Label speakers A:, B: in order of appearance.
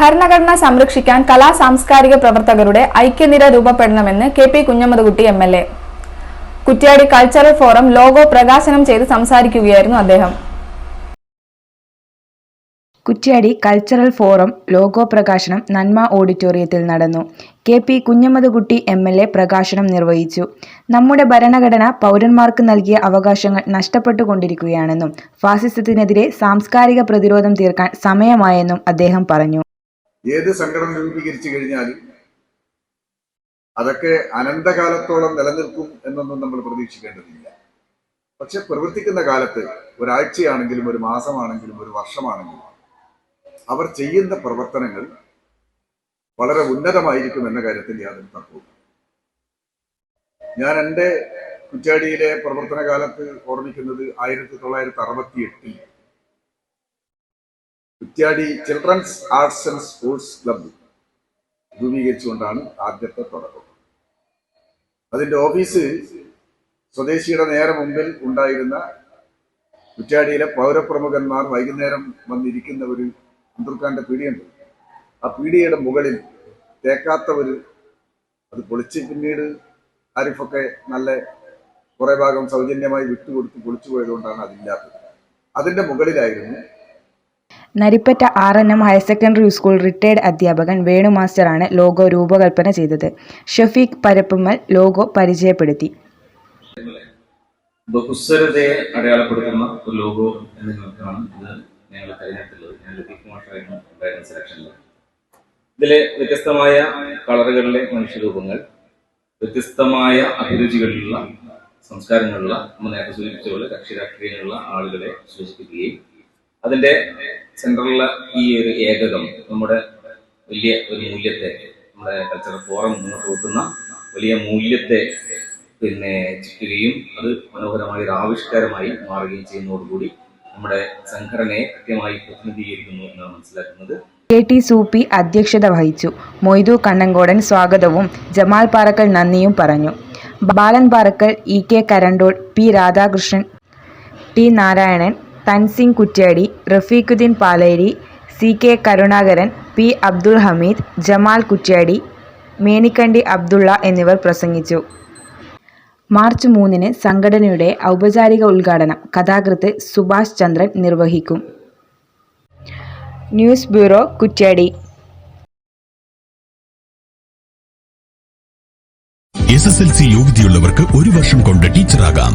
A: ഭരണഘടന സംരക്ഷിക്കാൻ കലാ സാംസ്കാരിക പ്രവർത്തകരുടെ ഐക്യനിര രൂപപ്പെടണമെന്ന് K P Kunhammad M L A Kuttiadi cultural forum logo പ്രകാശനം ചെയ്ത് സംസാരിക്കുകയായിരുന്നു അദ്ദേഹം
B: കുറ്റ്യാടി കൾച്ചറൽ ഫോറം ലോഗോ പ്രകാശനം നന്മ ഓഡിറ്റോറിയത്തിൽ നടന്നു K P Kunhammadkutty M L A പ്രകാശനം നിർവഹിച്ചു നമ്മുടെ ഭരണഘടന പൗരന്മാർക്ക് നൽകിയ അവകാശങ്ങൾ നഷ്ടപ്പെട്ടുകൊണ്ടിരിക്കുകയാണെന്നും ഫാസിസത്തിനെതിരെ സാംസ്കാരിക പ്രതിരോധം തീർക്കാൻ സമയമായെന്നും അദ്ദേഹം പറഞ്ഞു
C: ഏത് സംഘടന രൂപീകരിച്ചു കഴിഞ്ഞാലും അതൊക്കെ അനന്തകാലത്തോളം നിലനിൽക്കും എന്നൊന്നും നമ്മൾ പ്രതീക്ഷിക്കേണ്ടതില്ല പക്ഷെ പ്രവർത്തിക്കുന്ന കാലത്ത് ഒരാഴ്ചയാണെങ്കിലും ഒരു മാസമാണെങ്കിലും ഒരു വർഷമാണെങ്കിലും അവർ ചെയ്യുന്ന പ്രവർത്തനങ്ങൾ വളരെ ഉന്നതമായിരിക്കും എന്ന കാര്യത്തിൽ യാതൊരു തർക്കവും ഞാൻ എൻ്റെ കുറ്റാടിയിലെ പ്രവർത്തന കാലത്ത് ഓർമ്മിക്കുന്നത് ആയിരത്തി തൊള്ളായിരത്തി അറുപത്തി എട്ടിൽ Kuttiadi children's arts and sports club രൂപീകരിച്ചുകൊണ്ടാണ് ആദ്യത്തെ തുടക്കം അതിൻ്റെ ഓഫീസ് സ്വദേശിയുടെ നേരെ മുമ്പിൽ ഉണ്ടായിരുന്ന കുറ്റ്യാടിയിലെ പൗരപ്രമുഖന്മാർ വൈകുന്നേരം വന്നിരിക്കുന്ന ഒരു അന്തർഖാന്റെ പീടിയുണ്ട് ആ പീടികയുടെ മുകളിൽ തേക്കാത്തവർ അത് പൊളിച്ച് പിന്നീട് അരിഫൊക്കെ നല്ല കുറേ ഭാഗം സൗജന്യമായി വിട്ടുകൊടുത്ത് പൊളിച്ചു പോയതുകൊണ്ടാണ് അതില്ലാത്തത് അതിൻ്റെ മുകളിലായിരുന്നു
B: Naripatta R N M higher secondary school retired അധ്യാപകൻ വേണു മാസ്റ്ററാണ് ലോഗോ രൂപകൽപ്പന ചെയ്തത് ഷഫീഖ് പരപ്പമ്മൽ ലോഗോ പരിചയപ്പെടുത്തി
D: ബഹുസ്വരതയെ അടയാളപ്പെടുത്തുന്ന ഒരു ലോഗോ എന്ന നിലക്കാണ് ഇത് ഞങ്ങൾ തിരഞ്ഞെടുത്തുള്ളത് ഞാൻ ലതീഫ് മാഷായിരുന്നു ഉണ്ടായിരുന്ന സെലക്ഷനിൽ ഇതിലെ വ്യത്യസ്തമായ കളറുകളിലെ മനുഷ്യരൂപങ്ങൾ വ്യത്യസ്തമായ അഭിരുചികളിലുള്ള സംസ്കാരങ്ങളുള്ള നമ്മൾ നേരത്തെ സൂചിപ്പിച്ച പോലെ കക്ഷി രാഷ്ട്രീയങ്ങളുള്ള ആളുകളെ സൂചിപ്പിക്കുകയും അതിൻ്റെ സെൻട്രലിലെ ഈ ഒരു ഏകകം നമ്മുടെ വലിയ ഒരു മൂല്യത്തെ നമ്മുടെ കൾച്ചറൽ ഫോറം മുന്നോട്ട് വെക്കുന്ന വലിയ മൂല്യത്തെ പിന്നെ ചിക്കുകയും അത് മനോഹരമായ ഒരു ആവിഷ്കാരമായി മാറുകയും ചെയ്യുന്നതോടുകൂടി നമ്മുടെ സംഘടനയെ കൃത്യമായി പ്രതിനിധീകരിക്കുന്നു എന്നാണ് മനസ്സിലാക്കുന്നത്
B: കെ ടി സൂപ്പി അധ്യക്ഷത വഹിച്ചു മൊയ്തു കണ്ണങ്കോടൻ സ്വാഗതവും ജമാൽ പാറക്കൽ നന്ദിയും പറഞ്ഞു Balan Parakkal E K Karandol P Radhakrishnan T Narayanan Tanzim Kuttiadi Rafeequddin Paleri C K Karunakaran P Abdul Hameed Jamal Kuttiadi Menikandi Abdulla എന്നിവർ പ്രസംഗിച്ചു മാർച്ച് മൂന്നിന് സംഘടനയുടെ ഔപചാരിക ഉദ്ഘാടനം കഥാകൃത്ത് സുഭാഷ് ചന്ദ്രൻ നിർവഹിക്കും news bureau Kuttiadi
E: S S L C യോഗ്യതയുള്ളവർക്ക് ഒരു വർഷം കൊണ്ട് ടീച്ചറാകാം